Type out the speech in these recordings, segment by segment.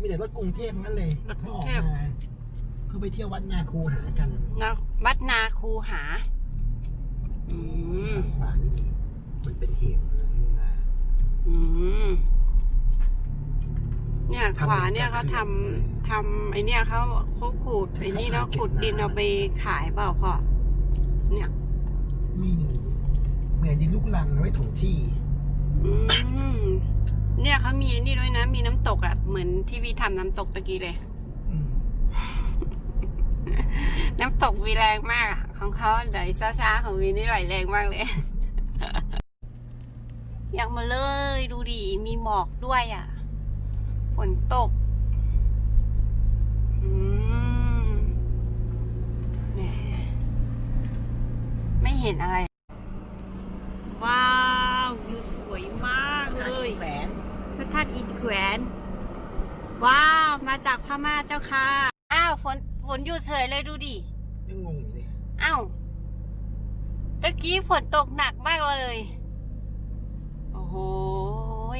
มีแต่รถกรุงเทพงั้นเลยรถกรุเขางออกเทพมาเขาไปเที่ยววัดนาคูหากันนะวัดนาคูหา อืม ป่านี่มันเป็นเหวนะนี่นะ อืม เนี่ย ทำขวาเนี่ยเป็นเขาตะเข็บทำทำไอเนี่ยเขาเขาขูดไอนี่เนาะคล้ายๆขุดดินเก็บน้ำเอาไปขายเปล่าพ่อเนี่ยมีเหมือนดินลูกลังเอาไว้ถมที่ อืม เนี่ยเขามีไอ้นี่ด้วยนะ มีน้ำตกอะ่ะ เหมือนที่วีทำน้ำตกตะกี้เลย อืมน้ำตกวีแรงมากอะของเขาไหลช้าๆของวีนี่ไหลแรงมากเลย อยากมาเลยดูดิมีหมอกด้วยอะ่ะฝนตก อืมแหมไม่เห็นอะไร อินแขวนว้าวมาจากพม่าเจ้าค่ะ อ้าวฝนฝนหยุดเฉยเลยดูดิยังงงอยู่เลยอ้าวตะกี้ฝนตกหนักมากเลย โอ้โห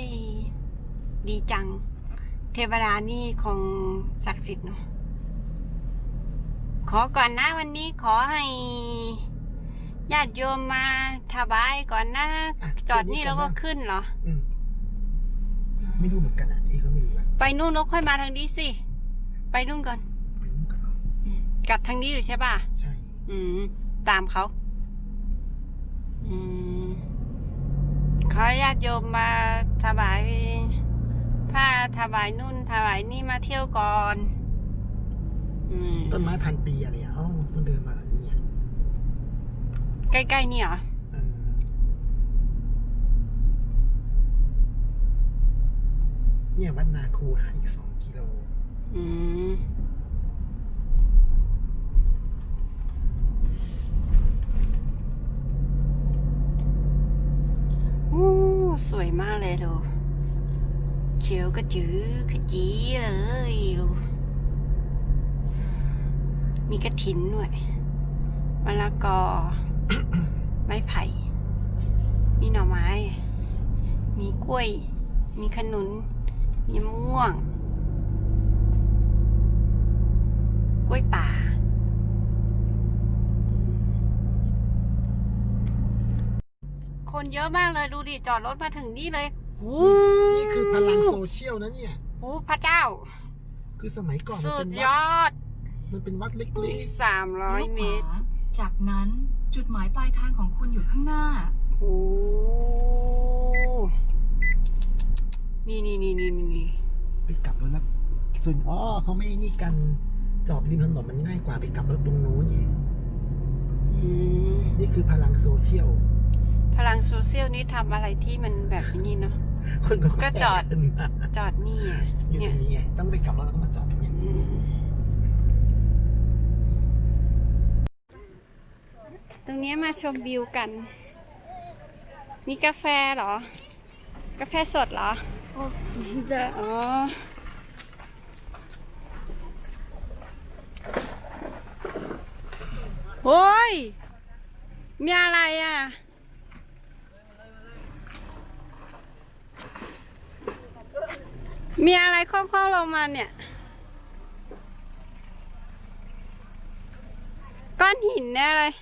ยดีจัง เทวดานี่คงศักดิ์สิทธิ์เนาะขอก่อนนะวันนี้ขอให้ญาติโยมมาถวายก่อนนะะจอดนี่แล้วก็ขึ้นเหรออืม ไม่รู้เหมือนกันอะอีกก็ไม่รู้อะไปนู่นแล้วค่อยมาทางนี้สิ ไปนู่นก่อน ไปนู่นกันเนาะกลับทางนี้อยู่ใช่ป่ะ ใช่ อืม ตามเขา อืม ขอญาติโยมมาถวายผ้าถวายนุ่นถวายนี่มาเที่ยวก่อน อืม ต้นไม้พันปีอะไรอะเอ้าต้องเดินมาอันนี้อะใกล้ๆนี่เหรอ เนี่ยวัดนาคูหาอีกสองกิโลอืมอู้สวยมากเลยดูเขียวกระจือขจีเลยดูมีกระถินด้วยมะละกอ ไม้ไผ่ มีหน่อไม้ มีกล้วย มีขนุน มีมะม่วง กล้วยป่า คนเยอะมากเลยดูดิจอดรถมาถึงนี่เลยหูนี่คือพลังโซเชียลนะเนี่ย หูพระเจ้า คือสมัยก่อนมันสุเป็ดนยวัดอดมันเป็นวัดเล็อีกกสามร้อยลี้วเมขวาตรจากนั้นจุดหมายปลายทางของคุณอยู่ข้างหน้า โอ้ นี่นี่นี่นี่นี่ๆไปกลับรถแล้วส่วนอ๋อเขาไม่นี่กันจอดริมถนนมันง่ายกว่าไปกลับรถตรงนู้นนี่อืมนี่คือพลังโซเชียลพลังโซเชียลนี่ทำอะไรที่มันแบบนี้เนาะ คนเขาก็จอดแห่กันมาจอดนี่อะอยู่ตเนี่รย งนี้ไงต้องไปกลับรถแล้วก็มาจอดตรงเนี้ยอืมตรงเนี้ยมาชมวิวกัน นี่กาแฟเหรอ กาแฟสดเหรอ อ๋อโอ้ยมีอะไรอะ มีอะไรโค้งๆลงมาเนี่ย ก้อนหินแน่เลย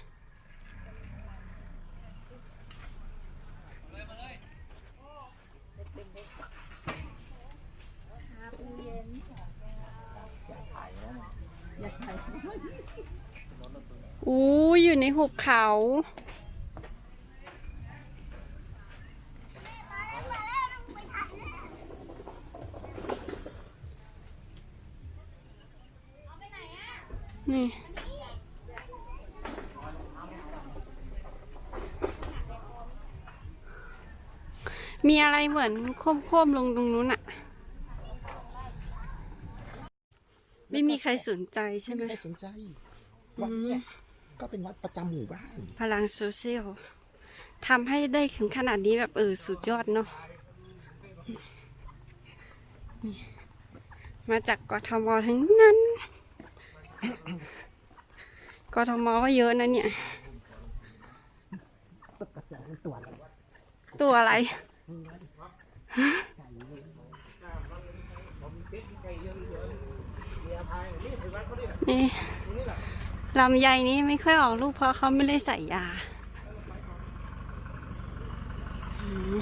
อู้อยู่ในหุบเขา นี่มีอะไรเหมือนโค้มๆลงตรงนู้นอะไม่มีใค รสนใจใช่ไม่ไหมมีใครสนใจวัดเนี้ยก็เป็นวัดประจำหมู่บ้านพลังโซเชียลทำให้ได้ถึงขนาดนี้แบบเออสุดยอดเนาะนี่มาจากกทมทั้งนั้น กทมก็เยอะนะเนี่ย ตัวอะไร ตัวอะไร นี่ลำไยนี้ไม่ค่อยออกลูกเพราะเขาไม่ได้ใส่ยาอืม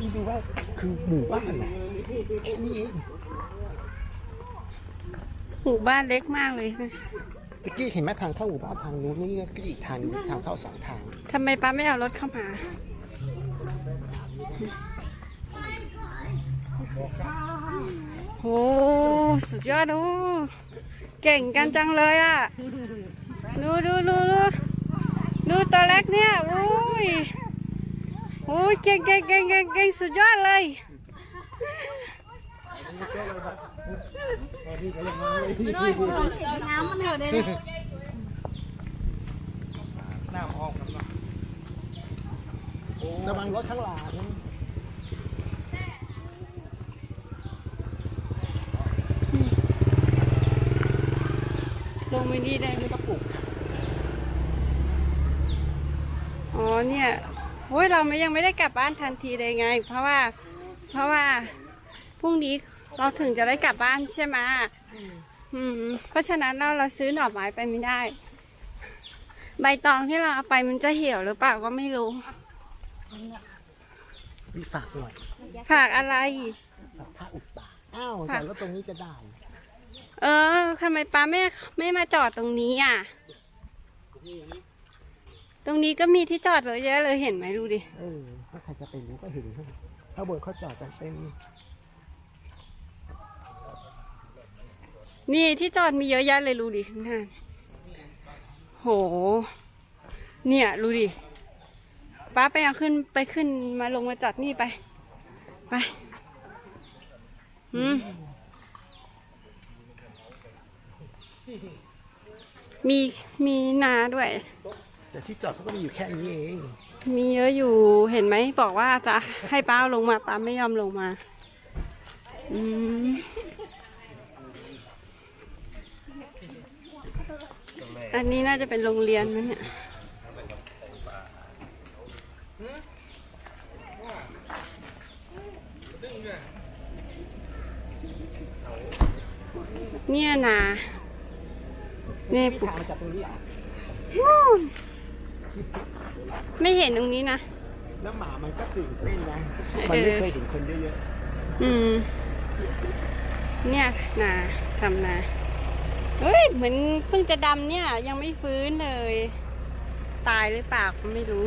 นี่ดูว่าคือหมู่บ้านน่ะแค่นี้เองหมู่บ้านเล็กมากเลยเมื่อกี้เห็นไหมทางเข้าหมู่บ้านทางนู้นนี่ก็อีกทางหนึ่งทางเข้าสองทางทำไมป้าไม่เอารถเข้ามา โอ้สุดยอดดูเก่งกันจังเลยอะดูดูดูดูดูตัวเล็กเนี่ยโอ้ยโอ้ยเก่งเก่งเก่งเก่งเก่งสุดยอดเลยระวังรถข้างหลัง ลงไปนี่ได้ไหมกระปุกอ๋อเนี่ยโอ้ยเราไม่ยังไม่ได้กลับบ้านทันทีเลยไง เพราะว่า เพราะว่าพรุ่งนี้เราถึงจะได้กลับบ้านใช่ไหมอืมเพราะฉะนั้นเราเราซื้อหน่อไม้ไปไม่ได้ ใบตองที่เราเอาไปมันจะเหี่ยวหรือเปล่าก็ไม่รู้มีฝากหน่อยฝากอะไรฝากผ้าอุดปากอ้าวค่ะแต่รถตรงนี้ก็ได้ เออทำไมป้าไม่ไม่มาจอดตรงนี้อะ ตรงนี้ก็มีที่จอดเลยเยอะเลยเห็นไหมดูดิ เออถ้าใครจะไปรู้ก็เห็นข้างบนเขาจอดกันเต็มนี่ที่จอดมีเยอะแยะเลยดูดิข้างหน้าโห เนี่ยดูดิป้าไปเอาขึ้นไปขึ้นมาลงมาจอดนี่ไป ไป อืม มีมีนาด้วย แต่ที่จอดเขาก็มีอยู่แค่นี้เอง มีเยอะอยู่เห็นไหมบอกว่าจะให้ป้าเอาลงมาป้าไม่ยอมลงมา อืมอันนี้น่าจะเป็นโรงเรียนมั้ยเนี่ย เนี่ยนะ เนี่ยที่ปุ๊บทางจากตรงนี้อะไม่เห็นตรงนี้นะ แล้วหมามันก็ตื่นเต้นนะ มันไม่เคยเห็นคนเยอะอืม เนี่ยนาทำนาเฮ้ย เหมือนเพิ่งจะดำเนี่ย ยังไม่ฟื้นเลย ตายหรือเปล่าก็ไม่รู้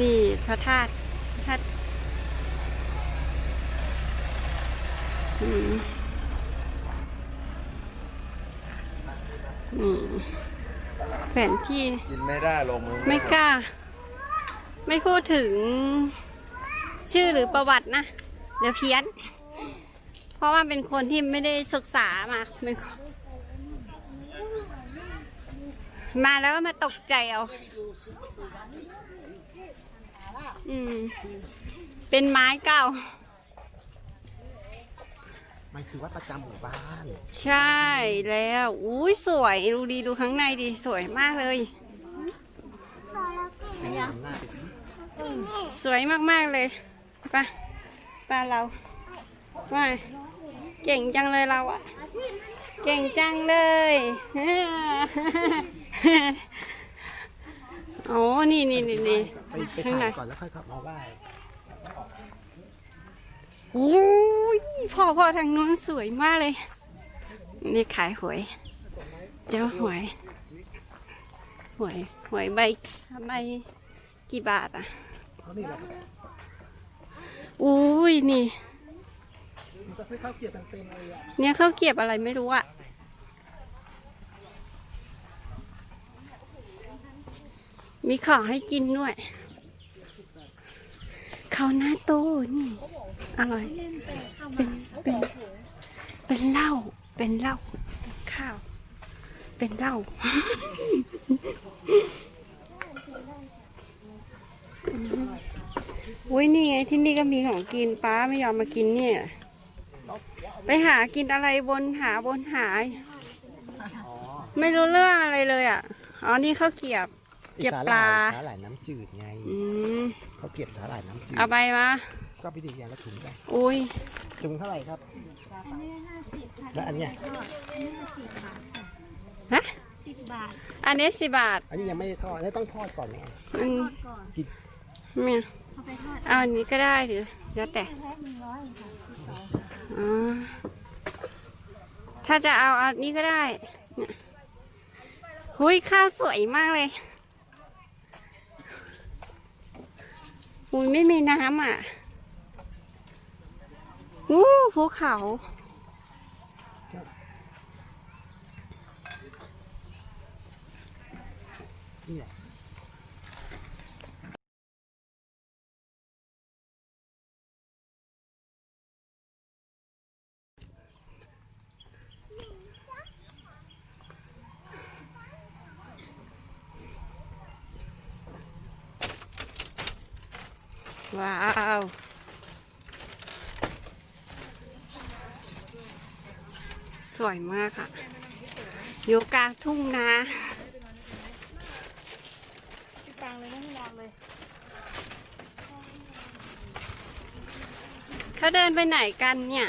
นี่พระธาตุพระธาตุอืม นี่แผนที่กินไม่ได้ลงมือไม่กล้า ไม่พูดถึงชื่อหรือประวัตินะ เดี๋ยวเพี้ยน เพราะว่าเป็นคนที่ไม่ได้ศึกษามาเป็นคนมาแล้วก็มาตกใจเอาอืม เป็นไม้เก่าๆ มันคือวัดประจำหมู่บ้านใช่แล้วอุ้ยสวยดูดีดูข้างในดีสวยมากเลย เป็นงามหน้าไปสิสวยมากๆเลยไป่ะป้าเราว่าเก่งจังเลยเราอะเก่งจังเลย โอ้นี่นี่นี่นี่ ไปไปข้างในถ่ายก่อนแล้วค่อยขับมาไหว้ โอ้ยพ่อพ่อทางนู้นสวยมากเลย นี่ขายหวยเดี๋ยวหวย หวย หวยใบใบกี่บาทอะเพราะอุ้ยนี่มันก็ซื้อข้าวเกี๊ยวอะเนี่ยเขาวเกียบอะไรไม่รู้อะมีของให้กินด้วย ข้าวหน้าโตนี่อร่อยเป็นเป็นเป็นเหล้าเป็นเหล้าเป็นข้าว เป็นเหล้าอุ้ยนี่ไงที่นี่ก็มีของกินป้าไม่ยอมมากินเนี่ย ไปหากินอะไรบนหาบนหาอ๋อไม่รู้เรื่องอะไรเลยอะ อ๋อ นี่ข้าวเกรียบ เก็บสาปหร่าลายสาหร่ายน้ำจืดไงอืม เขาเก็บสาหร่ายน้ำจืดเอาไปมา ก็ไปดีอย่างละถุงไปอุ้ยถุงเท่าไหร่ครับแล้วอันเนี้ยฮะ สิบบาทอันนี้สิบบาทอันนี้ยังไม่ได้ทอดแล้วต้องทอดก่อนไงอืมทอดก่อนไม่เอาไปทอดเอาอันนี้ก็ได้หรือแล้วแต่ แพ็คหนึ่งร้อยค่ะสิบสองอ๋อถ้าจะเอาอันนี้ก็ได้เนี่ยหุยข้าวสวยมากเลย มุยไม่มีน้ำอะอู้ภูเขา ว้าวสวยมากอะอยู่กลางทุ่งนาลางเลยไม่ยาวเลย เขาเดินไปไหนกันเนี่ย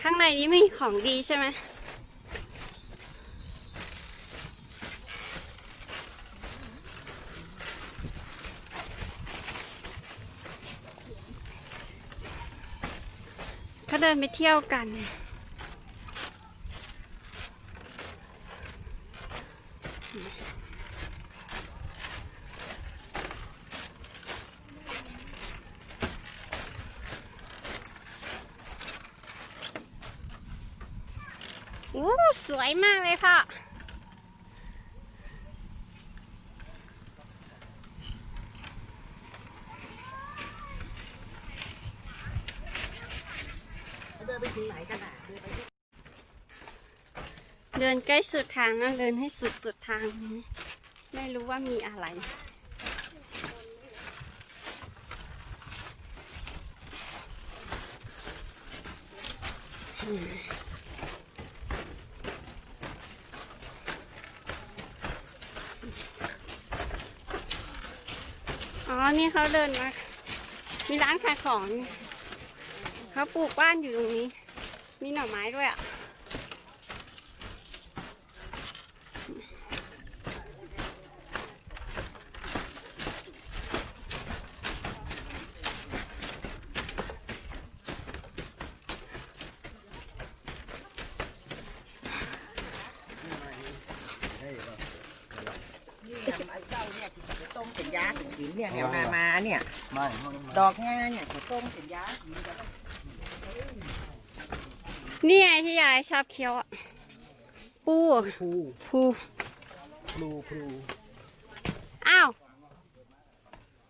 ข้างในนี้มีของดีใช่ไหม เขาเดินไปเที่ยวกัน อู้สวยมากเลยค่ะ เดินใกล้สุดทางนะเดินให้สุดสุดทางไม่รู้ว่ามีอะไร อ๋อ นี่เขาเดินมา มีร้านขายของ เขาปลูกบ้านอยู่ตรงนี้ มีหน่อไม้ด้วยอะ ต้มเป็นยาถึงกินเนี่ยแถวนามาเนี่ยดอกงาเนี่ยต้มเป็นยากิน นนี่ไงที่ยายชอบเคี้ยวอะ ปูอะพลูปูพลูพลูอ้าว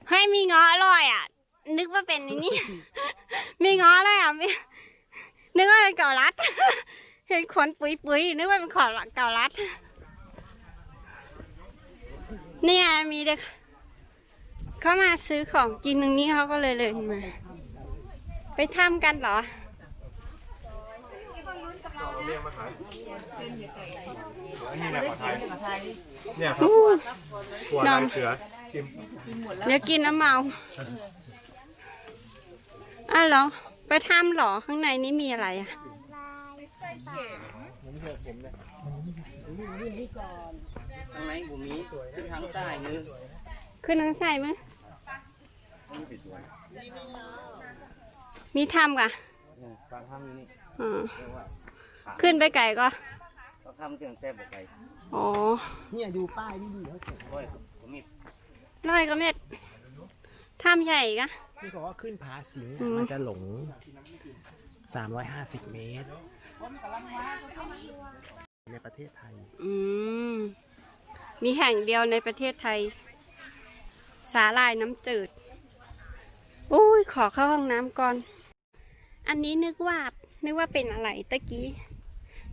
เฮ้ยมีง้ออร่อยอะ นึกว่าเป็นอันนี้มีง้อเลยอะไม่นึกว่าเป็นเก่าลัด เห็นขนปุยปุยๆนึกว่าเป็นขอนเก่าลัด เนี่ยมีเด็กเขามาซื้อของกินตรงนี้เขาก็เลยเลยมา ไปทำกันเหรอ นี่แหละผัดไทยเนี่ยครับอู้ตัวน้ลาองยเสือชิมเดี๋ยวกินน้ำเมาอ้าวเหรอ ไปทำเหรอ ข้างในนี้มีอะไรอะทางไหนบุมีขึ้นทางใต้มือขึ้นทางใส่มั้ยมีทำกะกลางทางนี้ นี่อ๋อเรียกว่าขึ้นไปไก่ก็ เขาทำเครื่องแซ่บแบบไก่อ๋อ เนี่ยดูป้ายนี่ดีเขาเขียนโอ้ยผมมีร้อยก็เม็ดทำใหญ่กะ ที่บอกว่าขึ้นผาสิงห์อืม มันจะหลง 350 เมตร ในประเทศไทย อืม มีแห่งเดียวในประเทศไทย สาลายน้ำจืด อุ้ย ขอเข้าห้องน้ำก่อน อันนี้นึกว่า นึกว่าเป็นอะไรตะกี้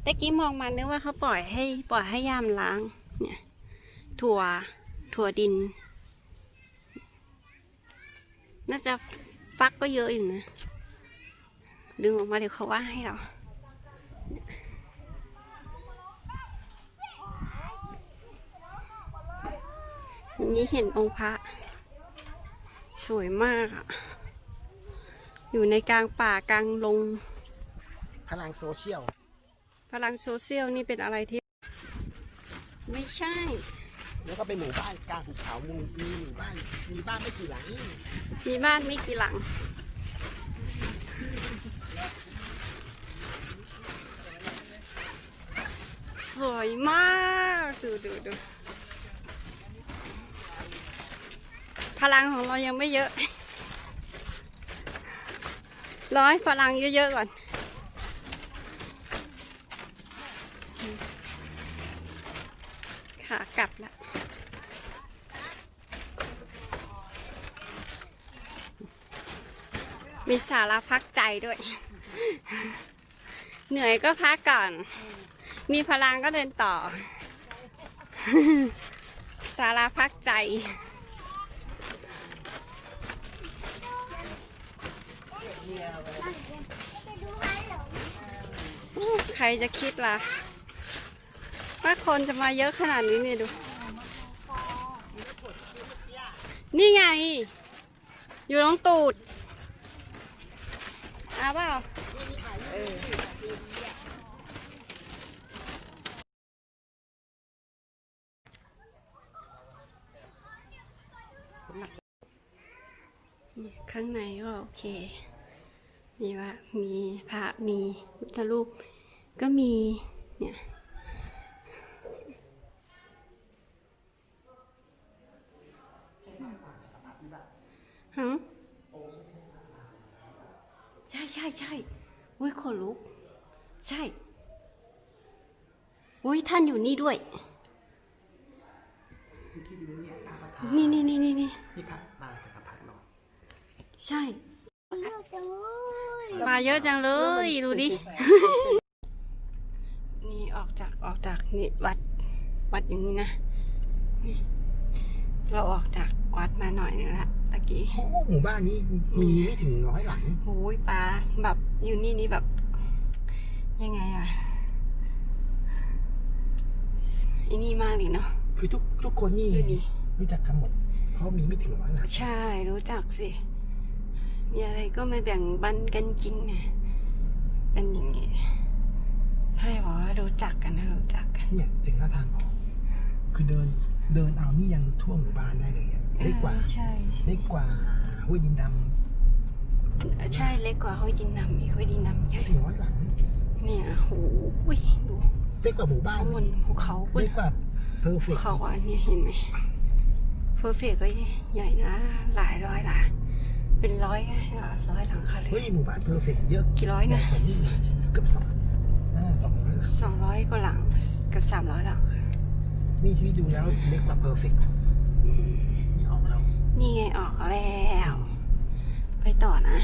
ตะกี้มองมานึกว่าเขาปล่อยให้ปล่อยให้ยามล้าง เนี่ย ถั่ว ถั่วดิน น่าจะฟักก็เยอะอยู่นะ ดึงออกมาเดี๋ยวเขาว่าให้เรานี้เห็นองค์พระ สวยมากอยู่ในกลางป่ากลางลง พลังโซเชียล พลังโซเชียลนี่เป็นอะไรที่ ไม่ใช่ แล้วก็เป็นหมู่บ้านกลางหุบเขามีมีหมู่บ้าน มีบ้านไม่กี่หลังมีบ้านไม่กี่หลัง สวยมาก ดูดูดูพลังของเรายังไม่เยอะ ร้อยพลังเยอะๆก่อน ขากลับละ มีสาระพักใจด้วย เหนื่อยก็พักก่อน มีพลังก็เดินต่อ สาระพักใจใครจะคิดล่ะ ว่าคนจะมาเยอะขนาดนี้เนี่ยดู นี่ไง อยู่ตรงตูด เอาเปล่าข้างในก็โอเค มีว่ามีพระมีพุทธรูป ก็มีเนี่ยฮะ ใช่ใช่ใช่อุ้ยขนลุก ใช่ อุ้ยท่านอยู่นี่ด้วยนี่นี่นี่นี่นี่ที่พักบางจักรพรรดิเนาะใช่ มาเยอะจังเลย ดูดิ นี่ออกจากออกจากนี่วัดวัดอย่างนี้นะนี่เราออกจาก วัดมาหน่อยนึงละตะกี้โอ้หมู่บ้านนี้มีไม่ถึงร้อยหลังโอ้ยปลาแบบอยู่นี่นี่แบบ ยังไงอะไอ้นี่มากเลยเนาะคือทุกทุกคนนี่ดูนี่รู้จักกันหมดเพราะมีไม่ถึงร้อยหลังใช่รู้จักสิ มีอะไรก็ไม่แบ่งบันกันกินไงเป็นอย่างงี้ใช่บอกว่ารู้จักกันนะรู้จักกันเนี่ยถึงหน้าทางออกคือเดินเดินเอานี่ยังทั่วหมู่บ้านได้เลยอะ เล็กกว่าเออใช่ เล็กกว่าห้วยดินดใช่เล็กกว่าห้วยดินดำอีกห้วยดินดำำใหญ่ไม่ถึงร้อยหลัง เนี่ยโหอุ้ยดูเล็กกว่าหมู่บ้านข้างบนภูเขาบนเล็กกว่าเพอร์เฟภูกต์เขาอันนี้เห็นไหมเพอร์เฟกก็ใหญ่นะ หลายร้อยหลังเป็นร้อยร้อยหลังคาเลเฮ้ยยหมู่บ้านเพอร์เฟกต์เยอะกี่ร้อยใหญ่นะกว่านี้เกือบสองอ่าสองร้อยหลังสองร้อยกว่าหลังเกับสามร้อยหลังนี่ที่ดูแล้วเล็กกว่าเพอร์เฟกต์อืม นี่ไงออกแล้ว ไปต่อนะ